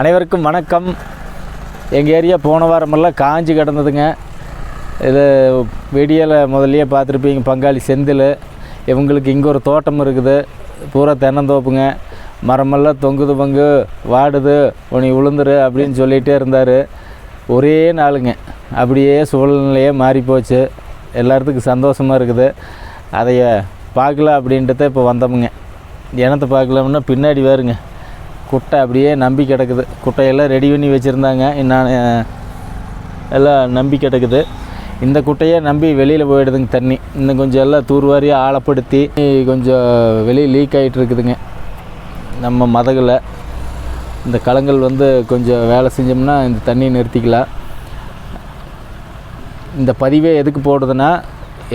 அனைவருக்கும் வணக்கம். எங்கள் ஏரியா போன வாரமெல்லாம் காஞ்சி கிடந்ததுங்க. இது வெடியில் முதல்லையே பார்த்துருப்பீங்க பங்காளி செந்தில். இவங்களுக்கு இங்கே ஒரு தோட்டம் இருக்குது. பூரா தென்னந்தோப்புங்க. மரமெல்லாம் தொங்குது பங்கு வாடுது உனி உளுந்துரு அப்படின்னு சொல்லிகிட்டே இருந்தார். ஒரே நாளுங்க. அப்படியே சூழ்நிலையே மாறிப்போச்சு. எல்லாத்துக்கும் சந்தோஷமாக இருக்குது. அதைய பார்க்கல அப்படின்ட்டு இப்போ வந்தோமுங்க. இனத்தை பார்க்கலாம்னா பின்னாடி வேறுங்க. குட்டை அப்படியே நம்பி கிடக்குது. குட்டையெல்லாம் ரெடி பண்ணி வச்சுருந்தாங்க. நான் எல்லாம் நம்பி கிடக்குது. இந்த குட்டையை நம்பி வெளியில் போயிடுதுங்க தண்ணி. இன்னும் கொஞ்சம் எல்லாம் தூர்வாரி ஆழப்படுத்தி கொஞ்சம் வெளியே லீக் ஆகிட்டு இருக்குதுங்க நம்ம மதகில் இந்த களங்கள் வந்து கொஞ்சம் வேலை செஞ்சோம்னா இந்த தண்ணியை நிறுத்திக்கலாம். இந்த பதிவே எதுக்கு போடுதுன்னா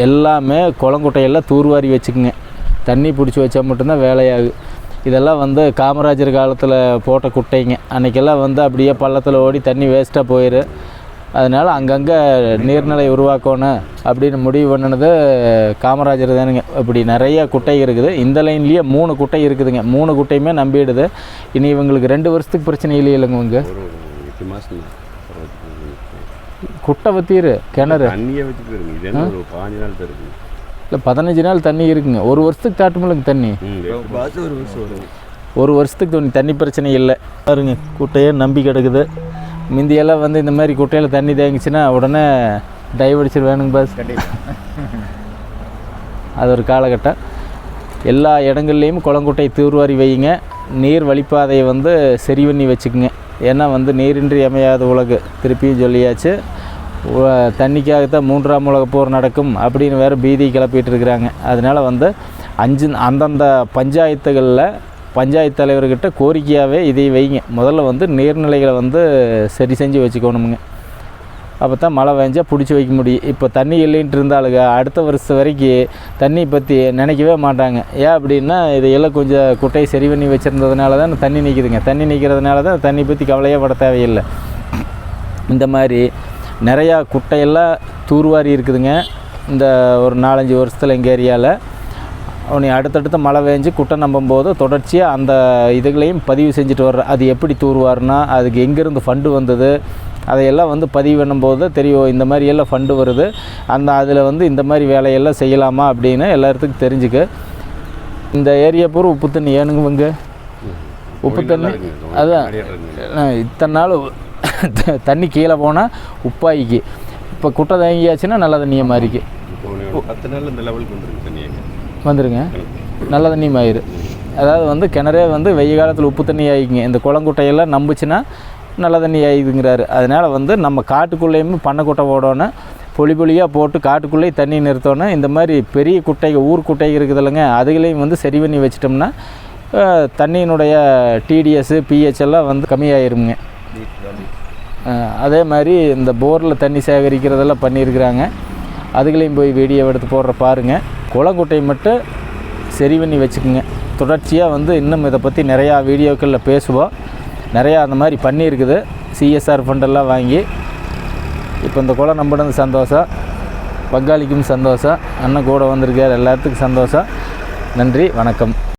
எல்லாமே குளங்குட்டையெல்லாம் தூர்வாரி வச்சுக்குங்க. தண்ணி பிடிச்சி வச்சா மட்டும்தான் வேலையாகும் இதெல்லாம் வந்து காமராஜர் காலத்தில் போட்ட குட்டைங்க. அன்றைக்கெல்லாம் வந்து அப்படியே பள்ளத்தில் ஓடி தண்ணி வேஸ்ட்டாக போயிரு. அதனால் அங்கங்கே நீர்நிலை உருவாக்கணும் அப்படின்னு முடிவு பண்ணினது காமராஜர் தானுங்க. இப்படி நிறைய குட்டை இருக்குது. இந்த லைன்லேயே மூணு குட்டை இருக்குதுங்க. மூணு குட்டையுமே நம்பிடுது. இனி இவங்களுக்கு ரெண்டு வருஷத்துக்கு பிரச்சனை இல்லையில்லைங்க இவங்க. ஒரு எட்டு மாதம் குட்டை வத்தீர் கிணறு. இல்லை பதினஞ்சு நாள் தண்ணி இருக்குங்க. ஒரு வருஷத்துக்கு தாட்டுமில்லைங்க தண்ணி. ஒரு வருஷம் ஒரு வருஷத்துக்கு தண்ணி தண்ணி பிரச்சனை இல்லை. பாருங்க குட்டையே நம்பி கிடக்குது. முந்தியெல்லாம் வந்து இந்த மாதிரி குட்டையில் தண்ணி தேங்கிச்சுன்னா உடனே டைவ் வேணுங்க பாஸ் அது ஒரு காலகட்டம். எல்லா இடங்கள்லையும் குளங்குட்டை தூர்வாரி வையுங்க. நீர் வழிப்பாதையை வந்து சரி பண்ணி வச்சுக்குங்க. ஏன்னா வந்து நீரின்றி அமையாத உலகு. திருப்பியும் சொல்லியாச்சு. தண்ணிக்காகத்தான் மூன்றாம் உலக போர் நடக்கும் அப்படின்னு வேறு பீதி கிளப்பிட்டு இருக்கிறாங்க. அதனால் வந்து அஞ்சு அந்தந்த பஞ்சாயத்துகளில் பஞ்சாயத்து தலைவர்கிட்ட கோரிக்கையாகவே இதை வைங்க. முதல்ல வந்து நீர்நிலைகளை வந்து சரி செஞ்சு வச்சுக்கணுமுங்க. அப்போ தான் மழை பெஞ்சால் பிடிச்சி வைக்க முடியும். இப்போ தண்ணி இல்லைன்ட்டு இருந்தாலுங்க அடுத்த வருஷம் வரைக்கும் தண்ணி பற்றி நினைக்கவே மாட்டாங்க. ஏன் அப்படின்னா இதையெல்லாம் கொஞ்சம் குட்டையை சரி பண்ணி வச்சுருந்ததுனால தான் தண்ணி நிற்கிதுங்க தண்ணி நிற்கிறதுனால தான் தண்ணி பற்றி கவலையே பட தேவையில்லை. இந்த மாதிரி நிறையா குட்டையெல்லாம் தூர்வாரி இருக்குதுங்க. இந்த ஒரு நாலஞ்சு வருஷத்தில் எங்கள் ஏரியாவில் உனி அடுத்தடுத்த மழை பெஞ்சு குட்டை நம்பும்போது தொடர்ச்சியாக அந்த இதுகளையும் பதிவு செஞ்சுட்டு வர்றேன் அது எப்படி தூர்வாருனா அதுக்கு எங்கேருந்து ஃபண்டு வந்தது அதையெல்லாம் வந்து பதிவு பண்ணும்போது தெரியும் இந்த மாதிரி எல்லாம் ஃபண்டு வருது அந்த அதில் வந்து இந்த மாதிரி வேலையெல்லாம் செய்யலாமா அப்படின்னு எல்லாத்துக்கும் தெரிஞ்சுக்க. இந்த ஏரியா பூரா உப்பு தண்ணி ஏனுங்க உப்பு தண்ணி? அதான். அஹ் இத்தனை நாள் தண்ணி கீழே போனால் உப்பாயிக்கு. இப்போ குட்டை தேங்கியாச்சுன்னா நல்ல தண்ணியை மாறிக்கு. பத்து நாள் இந்த லெவலுக்கு வந்துருக்கு தண்ணி எங்க வந்துருங்க. நல்ல தண்ணி மாயிரு. அதாவது வந்து கிணறே வந்து வெய்ய காலத்தில் உப்பு தண்ணி ஆகிக்குங்க இந்த குளங்குட்டையெல்லாம் நம்புச்சுன்னா நல்ல தண்ணி ஆயிடுங்கிறாரு அதனால் வந்து நம்ம காட்டுக்குள்ளேயுமே பண்ணைக்குட்டை போடணும் பொலி பொலியாக போட்டு காட்டுக்குள்ளேயே தண்ணி நிறுத்தணும் இந்த மாதிரி பெரிய குட்டைகள் ஊர் குட்டைகள் இருக்குது இல்லைங்க. அதுகளையும் வந்து சரி பண்ணி வச்சிட்டோம்னா தண்ணியினுடைய டிடிஎஸ் பிஹெச் எல்லாம் வந்து கம்மியாயிருங்க அதே மாதிரி இந்த போரில் தண்ணி சேகரிக்கிறதெல்லாம் பண்ணியிருக்கிறாங்க. அதுகளையும் போய் வீடியோ எடுத்து போடுற பாருங்கள் குளங்குட்டை மட்டும் சரி பண்ணி வச்சுக்கோங்க. தொடர்ச்சியாக வந்து இன்னும் இதை பற்றி நிறையா வீடியோக்களில் பேசுவோம். நிறையா அந்த மாதிரி பண்ணியிருக்குது. சிஎஸ்ஆர் ஃபண்டெல்லாம் வாங்கி இப்போ இந்த குளம் நம்பினது சந்தோஷம். பங்காளிக்கும் சந்தோஷம். அண்ணன் கூட வந்திருக்கார். எல்லாத்துக்கும் சந்தோஷம். நன்றி. வணக்கம்.